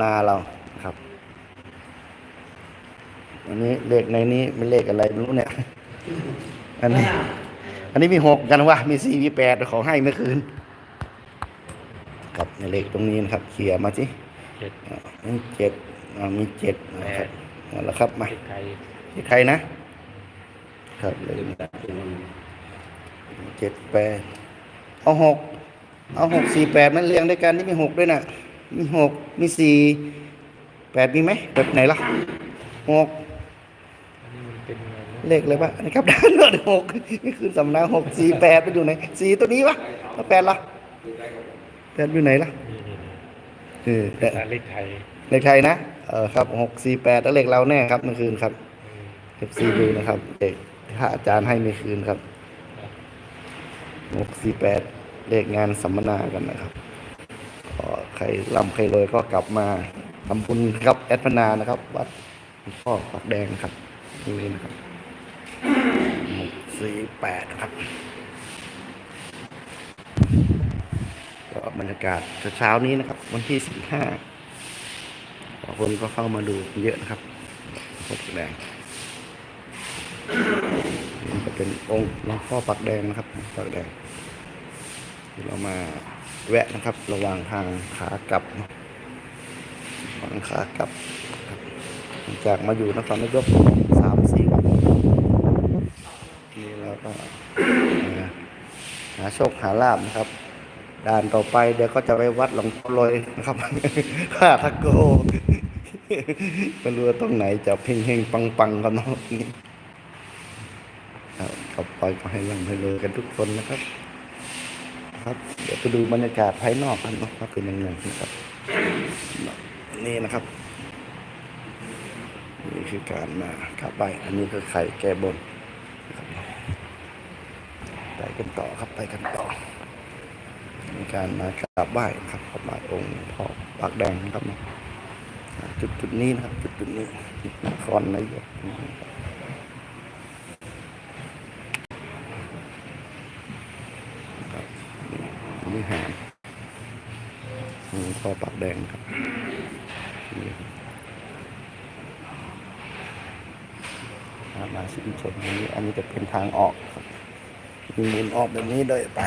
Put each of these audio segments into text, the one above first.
นาเราครับ อันนี้เลขในนี้ไม่เลขอะไรไม่รู้เนี่ย อันนี้ อันนี้มีหกกันว่ามีสี่มีแปดขอให้เมื่อคืนครับในเลขตรงนี้นะครับเขี่ยร์มาสิเจ็ดอ่ามีเจ็ดอ่ามีเจ็ดนะครับนั่นแหละครับมาเจ็ดไทยใครนะ ครับเลขเจ็ดแปดเอาหกเอาหกสี่แปดมันเรียงด้วยกันนี่มีหกด้วยนะ มีหกมีสี่แปดมีไหมแบบไหนล่ะหกอันนี้มันเป็นไงนะเลขเลยปะอันนี้ครับด้านเลือดหกนี่คือสำนักหกสี่แปดไปอยู่ไหนสี่ตัวนี้ปะแล้วแปดล่ะแปดอยู่ไหนล่ะนี่นี่นี่เออแต่สาลิกไทยเลขไทยนะเออครับหกสี่แปดแล้วเลขเราแน่ครับเมื่อคืนครับอืมเอฟซีดูนะครับเด็กถ้าอาจารย์ให้เมื่อคืนครับหกสี่แปดเลขงานสัมมนากันนะครับก็ ใครร่ำใครรวยก็กลับมาทำบุญครับแอดพนานะครับ วัดหลวงพ่อปักแดงนะครับนี่นะครับหกสี่แปดนะครับก็บรรยากาศเช้านี้นะครับ วันที่สิบห้าคนก็เข้ามาดูเยอะนะครับปักแดงนี่ก็เป็นองค์หลวงพ่อปักแดงนะครับปักแดงที่เรามา แวะนะครับ ระหว่างทางขากลับนอะระหว่างขากลับจากมาอยู่นครนายกสามสี่วันนี่เราก็หาโชคหาลาบนะครับด่านต่อไปเดี๋ยวก็จะไปวัดหลวงพ่อลอยนะครับข้าทักโกไม่รู้ตรงไหนจะเพ่งเฮงปังปังๆกันเนาะนี่ครับต่อไปก็ให้ร่ำให้รวยกันทุกคนนะครับ ครับ เดี๋ยวไปดูบรรยากาศภายนอกกันนาะว่าเป็นยังไงนะครับ นี่นะครับ นี่คือการมากราบไหว้อันนี้คือไข่แก้บนนะครับไปกันต่อครับไปกันต่อ มีการมากราบไหว้นะครับขอบไหว้องค์พ่อปากแดงนะครับนะจุดจุดนี้นะครับ จุดจุดนี้นครนายกนะครับนี่วิหารหลวงพ่ อปากแดงครับมาชุมชนนี้อันนี้จะเป็นทางออกมีมุนออกแบบนี้เลยไป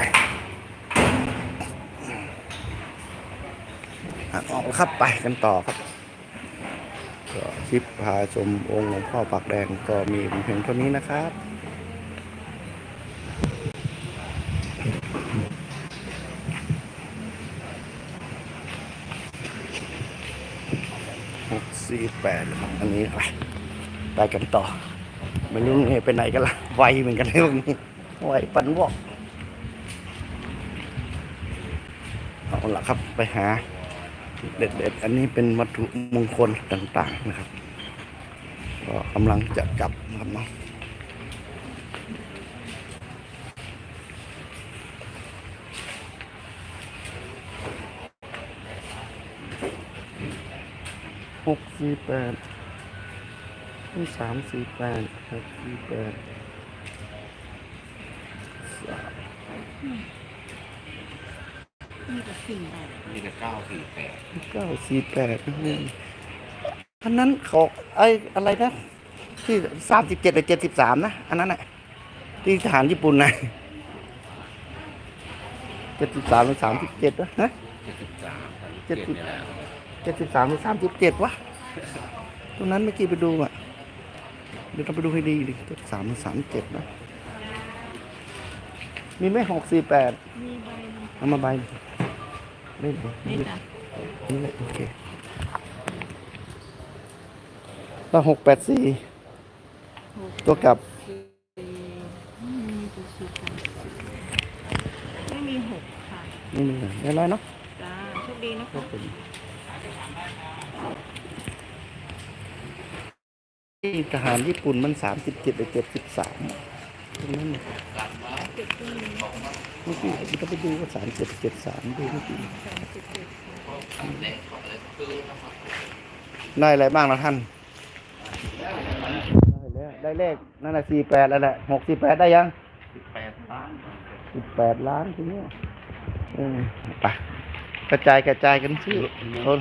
ทางออกครับไปกันต่อครับก็คลิปพาชมองค์หลวงพ่อปากแดงก็มีเพียงเท่านี้นะครับ หกสี่แปดครับอันนี้ไปไปกันต่อ ไม่รู้เนี่ยไปไหนกันละไวเหมือนกันเลยพวกนี้ไวปันวอกเอาละครับไปหา เด็ดๆ อันนี้เป็นวัตถุมงคลต่าง ๆ นะครับ ก็กำลังจะกลับครับเนาะ หกสี่แปดนี่สามสี่แปดหกสี่แปดสามมีแต่สิ่งแบบมีแต่เก้าสี่แปดเก้าสี่แปดนี่อันนั้นเขาไอ้อะไรนะที่สามสิบเจ็ดหรือเจ็ดสิบสามนะ อันนั้นน่ะที่ทหารญี่ปุ่นนะเจ็ดสิบสามหรือสามสิบเจ็ดวะฮะเจ็ดสิบสามเจ็ดสิบ เจ็ดสิบสามหรือสามสิบเจ็ดวะตรงนั้นเมื่อกี้ไปดูอะ เดี๋ยวเราไปดูให้ดีดิเจ็ดสามหรือสามเจ็ดนะ มีไหมหกสี่แปดมีใบมันเอามาใบเล่นเลยนี่จ้ะนี่เลยโอเคแล้วหกแปดสี่หกตัวกลับสี่อืมมีตัวสี่ค่ะไม่มีหกค่ะนี่นี่ได้ร้อยเนาะ จ้าโชคดีนะคะ ที่ทหารญี่ปุ่นมันสามสิบเจ็ดหรือเจ็ดสิบสามตรงนั้นเนี่ยเจ็ดตัวหนึ่งเมื่อกี้ผมก็ไปดูว่าสามเจ็ดเจ็ดสามดูเมื่อกี้สามสิบเจ็ดได้อะไรบ้างนะท่านได้แล้วได้เลขนั่นแหละสี่แปดแล้วแหละหกสี่แปดได้ยังแปดล้านสิบแปดล้านทีเนี้ยเออไป กระจายกระจายกันซื้อคน